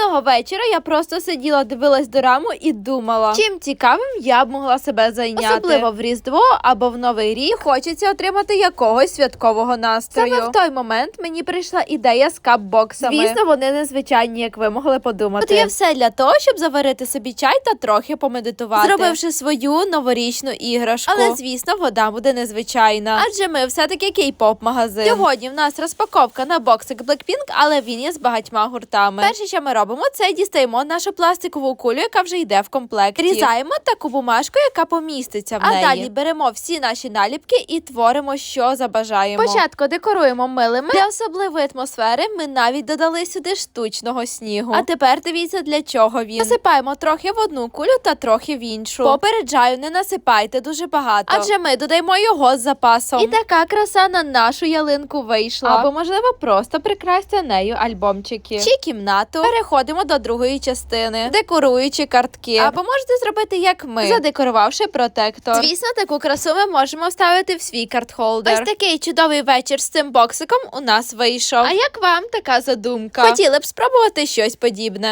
Одного вечора я просто сиділа, дивилась дораму і думала, чим цікавим я б могла себе зайняти. Особливо в Різдво або в Новий рік хочеться отримати якогось святкового настрою. Саме в той момент мені прийшла ідея з капбоксами. Звісно, вони незвичайні, як ви могли подумати. Тут є все для того, щоб заварити собі чай та трохи помедитувати, зробивши свою новорічну іграшку. Але звісно, вода буде незвичайна. Адже ми все таки кей-поп магазин. Сьогодні в нас розпаковка на боксик Blackpink, але він є з багатьма гуртами. Перше, що ми робимо, це дістаємо нашу пластикову кулю, яка вже йде в комплекті. Різаємо таку бумажку, яка поміститься в А неї. далі далі беремо всі наші наліпки і творимо, що забажаємо. Спочатку декоруємо милими. Для особливої атмосфери ми навіть додали сюди штучного снігу. А тепер дивіться, для чого він. Насипаємо трохи в одну кулю та трохи в іншу. Попереджаю, не насипайте дуже багато. Адже ми додаємо його з запасом. І така краса на нашу ялинку вийшла. Або, можливо, просто прикрасьте нею альбомчики. Чи кімнату. Переходимо до другої частини, декоруючи картки. Або можете зробити як ми, задекорувавши протектор. Звісно, таку красу ми можемо вставити в свій картхолдер. Ось такий чудовий вечір з цим боксиком у нас вийшов. А як вам така задумка? Хотіли б спробувати щось подібне?